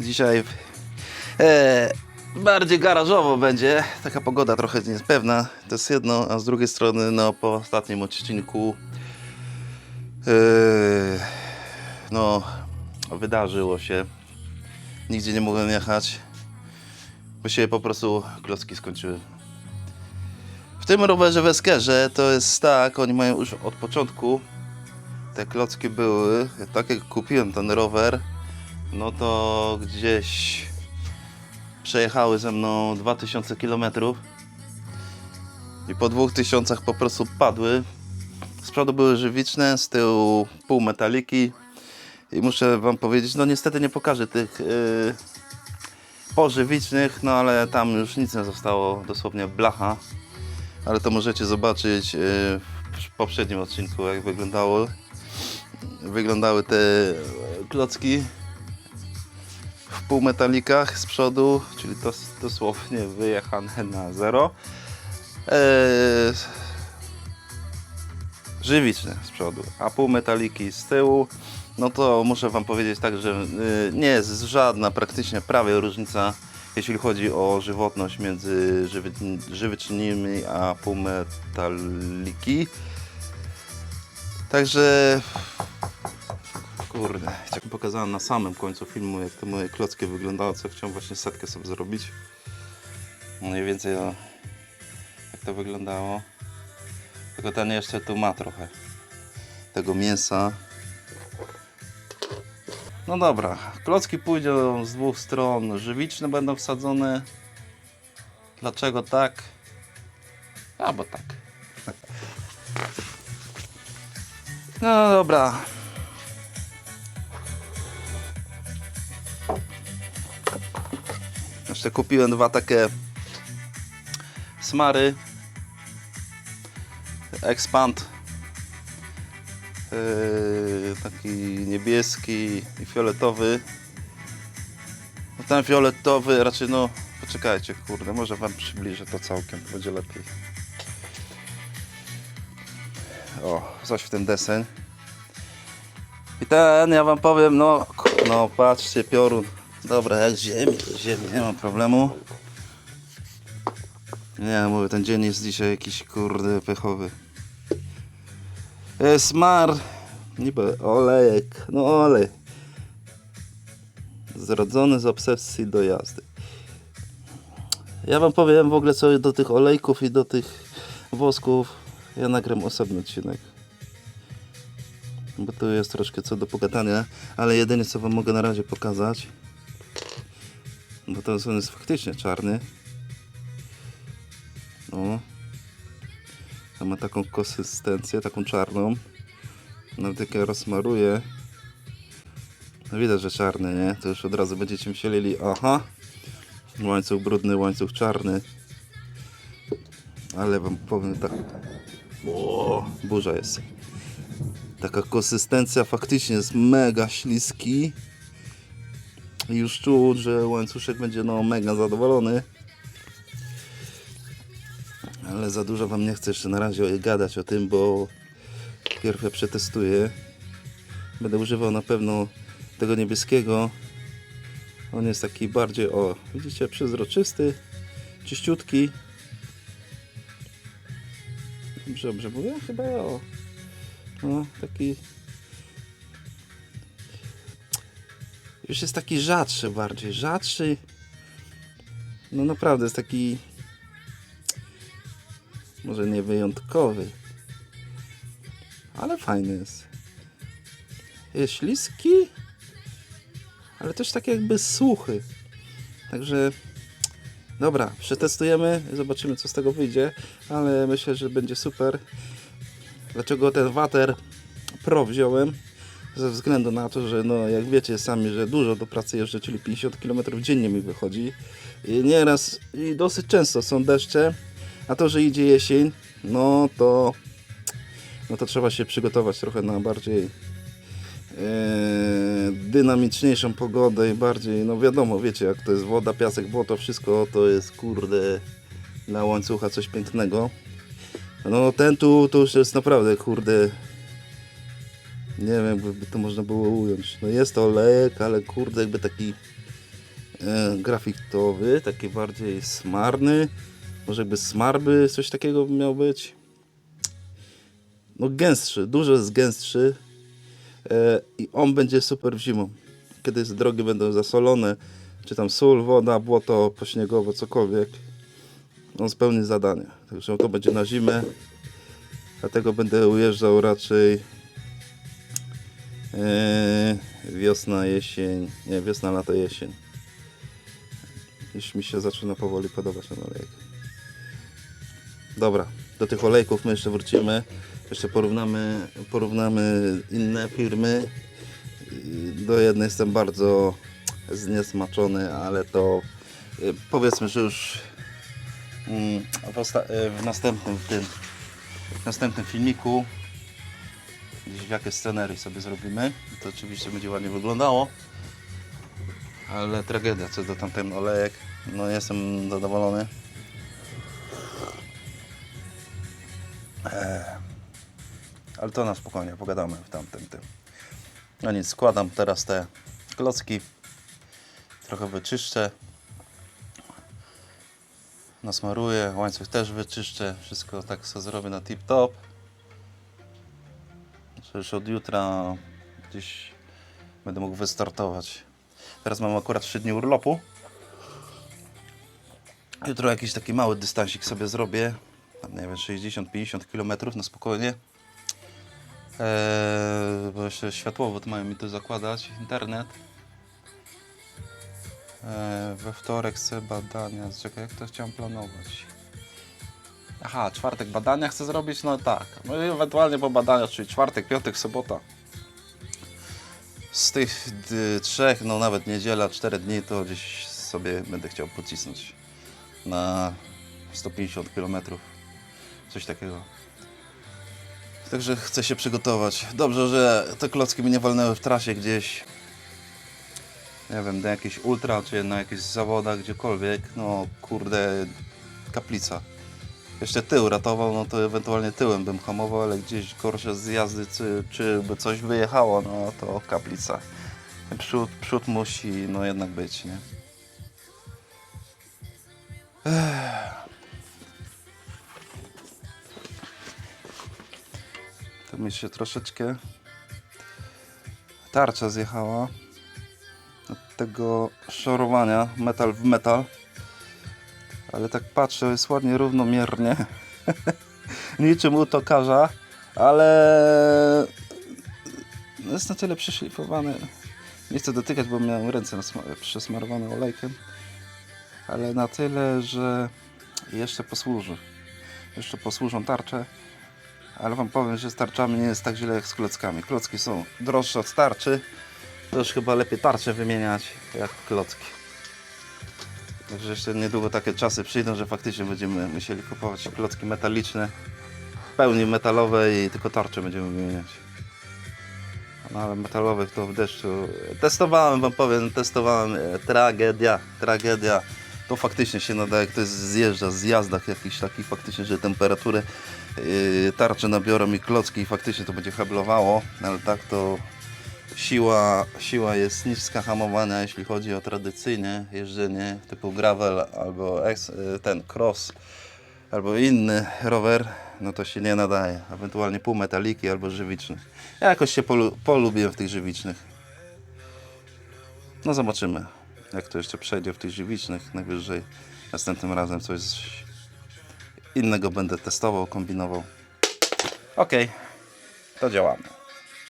Dzisiaj e, bardziej garażowo będzie. Taka pogoda trochę niepewna. To jest jedno, a z drugiej strony no, po ostatnim odcinku e, no wydarzyło się. Nigdzie nie mogłem jechać. Bo się po prostu klocki skończyły. W tym rowerze w Eskerze to jest tak, oni mają już od początku te klocki były. Tak jak kupiłem ten rower, no to gdzieś przejechały ze mną 2000 km i po 2000 po prostu padły. Z przodu były żywiczne, z tyłu pół metaliki i muszę wam powiedzieć, no niestety nie pokażę tych yy, pożywicznych, no ale tam już nic nie zostało, dosłownie blacha. Ale to możecie zobaczyć yy, w poprzednim odcinku jak wyglądało wyglądały te klocki półmetalikach z przodu, czyli to dosłownie wyjechane na zero. Eee, żywiczne z przodu, a półmetaliki z tyłu. No to muszę Wam powiedzieć tak, że y, nie jest żadna praktycznie prawie różnica, jeśli chodzi o żywotność między żywy, żywycznymi a półmetaliki. Także Kurde, pokazałem na samym końcu filmu, jak te moje klocki wyglądały, co chciałem właśnie setkę sobie zrobić. No Mniej więcej o, jak to wyglądało. Tylko ten jeszcze tu ma trochę tego mięsa. No dobra, klocki pójdą z dwóch stron. Żywiczne będą wsadzone. Dlaczego tak? A bo tak. No dobra, Jeszcze kupiłem dwa takie smary. Expand. Yy, taki niebieski i fioletowy. No ten fioletowy raczej no poczekajcie kurde, może wam przybliżę to całkiem, będzie lepiej. O, coś w ten deseń. I ten, ja wam powiem, no, no patrzcie, piorun. Dobra, jak ziemi, ziemi, nie ma problemu. Nie, mówię, ten dzień jest dzisiaj jakiś kurde pechowy. E, Smar, niby olejek, no olej. Zrodzony z obsesji do jazdy. Ja wam powiem w ogóle co do tych olejków i do tych wosków. Ja nagram osobny odcinek. Bo tu jest troszkę co do pogadania, ale jedynie co wam mogę na razie pokazać. Bo ten son jest faktycznie czarny. O. To ma taką konsystencję, taką czarną. Nawet jak ja rozmaruję. No widać, że czarny, nie? To już od razu będziecie myśleli, aha. Łańcuch brudny, łańcuch czarny. Ale wam powiem tak. O, burza jest. Taka konsystencja faktycznie jest mega śliski. Już czuć, że łańcuszek będzie no mega zadowolony. Ale za dużo wam nie chcę jeszcze na razie gadać o tym, bo pierw przetestuję. Będę używał na pewno tego niebieskiego. On jest taki bardziej, o, widzicie, przezroczysty, czyściutki. Dobrze, dobrze mówię? Chyba o. No, taki już jest taki rzadszy bardziej, rzadszy. No naprawdę jest taki może nie wyjątkowy, ale fajny jest. Jest śliski, ale też tak jakby suchy. Także dobra, przetestujemy, zobaczymy co z tego wyjdzie, ale myślę, że będzie super. Dlaczego ten Water Pro wziąłem? Ze względu na to, że no jak wiecie sami, że dużo do pracy jeżdżę, czyli 50 km dziennie mi wychodzi i nieraz i dosyć często są deszcze, a to, że idzie jesień, no to no to trzeba się przygotować trochę na bardziej e, dynamiczniejszą pogodę i bardziej, no wiadomo, wiecie jak to jest woda, piasek, błoto, wszystko to jest kurde dla łańcucha coś pięknego. No ten tu to już jest naprawdę kurde nie wiem, jakby to można było ująć. No jest to olejek, ale kurde, jakby taki e, grafitowy, taki bardziej smarny. Może jakby smarby, coś takiego miał być. No gęstszy, dużo jest gęstszy. E, I on będzie super w zimą. Kiedy drogi będą zasolone, czy tam sól, woda, błoto, pośniegowo, cokolwiek. On spełni zadanie. Także to będzie na zimę. Dlatego będę ujeżdżał raczej wiosna, jesień. Nie, wiosna, lato, jesień. Już mi się zaczyna powoli podobać ten olejek. Dobra, do tych olejków my jeszcze wrócimy. Jeszcze porównamy, porównamy inne firmy. I Do jednej jestem bardzo zniesmaczony, ale to y, powiedzmy, że już mm, y, w następnym w tym w następnym filmiku gdzieś w jakie scenerii sobie zrobimy. To oczywiście będzie ładnie wyglądało. Ale tragedia co do tamten olejek. No jestem zadowolony. Eee, ale to na spokojnie, pogadamy w tamtym tym. No nic, składam teraz te klocki. Trochę wyczyszczę. Nasmaruję, łańcuch też wyczyszczę. Wszystko tak sobie zrobię na tip top. Że Już od jutra gdzieś będę mógł wystartować. Teraz mam akurat 3 dni urlopu. Jutro jakiś taki mały dystansik sobie zrobię. Nie wiem, 60-50 km na spokojnie. Eee, bo jeszcze światłowód mają mi tu zakładać, internet. Eee, we wtorek chcę badania. Czekaj, jak to chciałem planować? Aha, czwartek badania chcę zrobić? No tak. No i ewentualnie po badaniach, czyli czwartek, piątek, sobota. Z tych trzech, no nawet niedziela, cztery dni, to gdzieś sobie będę chciał pocisnąć na 150 km. Coś takiego. Także chcę się przygotować. Dobrze, że te klocki mi nie walnęły w trasie gdzieś. Nie wiem, na jakieś ultra, czy na jakichś zawodach, gdziekolwiek. No kurde, kaplica. Jeszcze tył ratował, no to ewentualnie tyłem bym hamował, ale gdzieś gorsze zjazdy, czy, czy by coś wyjechało, no to kaplica. Przód, przód musi no jednak być, nie? To mi się troszeczkę tarcza zjechała od tego szorowania metal w metal. Ale tak patrzę, jest ładnie równomiernie. Niczym u tokarza, ale no jest na tyle przeszlifowany. Nie chcę dotykać, bo miałem ręce przesmarowane olejkiem. Ale na tyle, że jeszcze posłuży. Jeszcze posłużą tarcze. Ale wam powiem, że z tarczami nie jest tak źle jak z klockami. Klocki są droższe od tarczy. To już chyba lepiej tarcze wymieniać jak klocki. Także jeszcze niedługo takie czasy przyjdą, że faktycznie będziemy musieli kupować klocki metaliczne, w pełni metalowe i tylko tarcze będziemy wymieniać. No ale metalowych to w deszczu. Testowałem wam powiem, testowałem e, tragedia, tragedia. To faktycznie się nadaje, jest zjeżdża, zjazdach jakichś takich faktycznie, że temperaturę yy, tarcze nabiorą i klocki i faktycznie to będzie heblowało, ale tak to siła, siła jest niska hamowania, jeśli chodzi o tradycyjne jeżdżenie typu gravel albo y, ten cross albo inny rower, no to się nie nadaje. Ewentualnie półmetaliki albo żywicznych. Ja jakoś się polu, polubię w tych żywicznych. No zobaczymy, jak to jeszcze przejdzie w tych żywicznych. Najwyżej następnym razem coś innego będę testował, kombinował. Okej, to działamy.